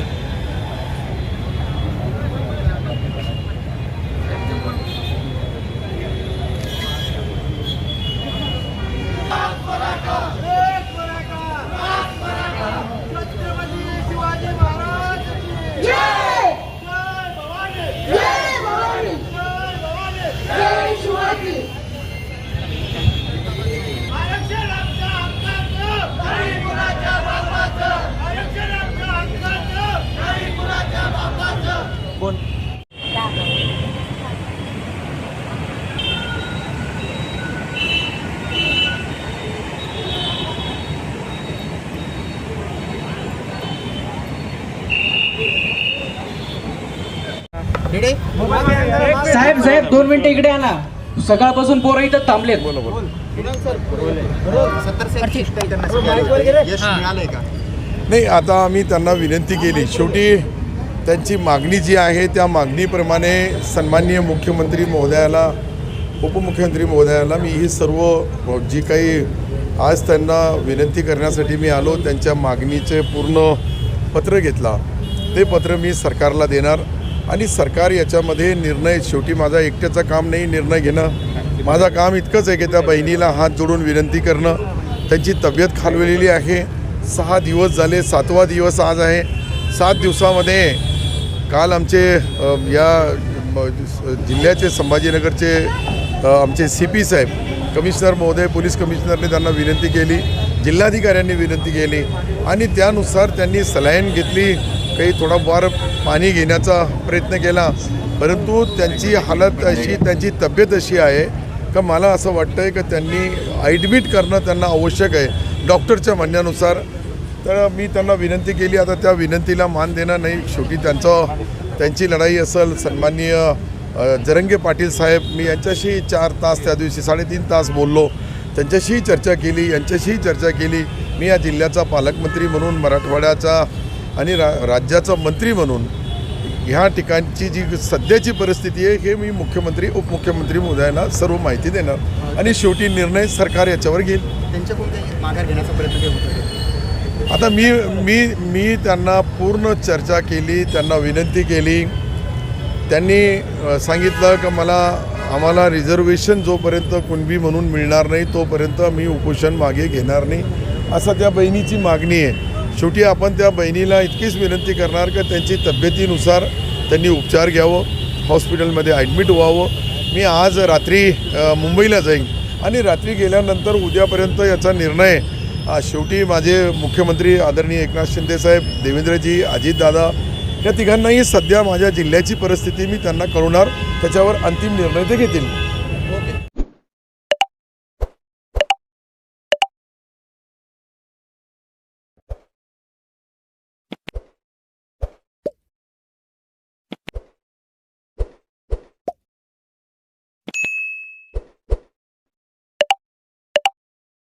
Australia. साहेब साहेब दोन मिनिटं इकडे आणा सकाळपासून पोरं इथं थांबलेत नाही आता आम्ही त्यांना विनंती केली शेवटी त्यांची मागणी जी आहे त्या मागणीप्रमाणे सन्माननीय मुख्यमंत्री महोदयाला उपमुख्यमंत्री महोदयाला मी ही सर्व जी काही आज त्यांना विनंती करण्यासाठी मी आलो त्यांच्या मागणीचे पूर्ण पत्र घेतला ते पत्र मी सरकारला देणार आणि सरकार याच्यामध्ये निर्णय शेवटी माझा एकट्याचं काम नाही निर्णय घेणं. माझं काम इतकंच आहे की त्या बहिणीला हात जोडून विनंती करणं. त्यांची तब्येत खालवलेली आहे. सहा दिवस झाले सातवा दिवस आज आहे. सात दिवसामध्ये काल आमचे या जिल्ह्याचे संभाजीनगरचे आमचे सी पी साहेब कमिशनर महोदय पोलीस कमिशनरने त्यांना विनंती केली. जिल्हाधिकाऱ्यांनी विनंती केली. आणि त्यानुसार त्यांनी सलाईन घेतली. काही थोडाफार पाणी घेण्याचा प्रयत्न केला परंतु त्यांची हालत अशी त्यांची तब्येत अशी आहे का मला असं वाटतं आहे की त्यांनी ॲडमिट करणं त्यांना आवश्यक आहे डॉक्टरच्या म्हणण्यानुसार. तर मी त्यांना विनंती केली आता त्या विनंतीला मान देणं नाही. शेवटी त्यांचं त्यांची लढाई असेल सन्माननीय जरंगे पाटील साहेब मी यांच्याशी चार तास त्या दिवशी साडेतीन तास बोललो. त्यांच्याशीही चर्चा केली यांच्याशीही चर्चा केली. मी या जिल्ह्याचा पालकमंत्री म्हणून मराठवाड्याचा आणि रा राज्याचा मंत्री म्हणून ह्या ठिकाणची जी सध्याची परिस्थिती आहे हे मी मुख्यमंत्री उपमुख्यमंत्री महोदयांना सर्व माहिती देणार. आणि शेवटी निर्णय सरकार याच्यावर घेईल. त्यांच्याकडून काही माघार घेण्याचा प्रयत्न होतो आता मी मी मी त्यांना पूर्ण चर्चा केली त्यांना विनंती केली. त्यांनी सांगितलं की मला आम्हाला रिझर्वेशन जोपर्यंत कुणबी म्हणून मिळणार नाही तोपर्यंत मी उपोषण मागे घेणार नाही. असं त्या बहिणीची मागणी आहे. शेवटी आपण त्या बहिणीला इतकीच विनंती करणार का त्यांची तब्येतीनुसार त्यांनी उपचार घ्यावं हॉस्पिटलमध्ये ॲडमिट व्हावं. मी आज रात्री मुंबईला जाईन. आणि रात्री गेल्यानंतर उद्यापर्यंत याचा निर्णय शेवटी माझे मुख्यमंत्री आदरणीय एकनाथ शिंदेसाहेब देवेंद्रजी अजितदादा या तिघांनाही सध्या माझ्या जिल्ह्याची परिस्थिती मी त्यांना कळवणार. त्याच्यावर अंतिम निर्णय ते घेतील.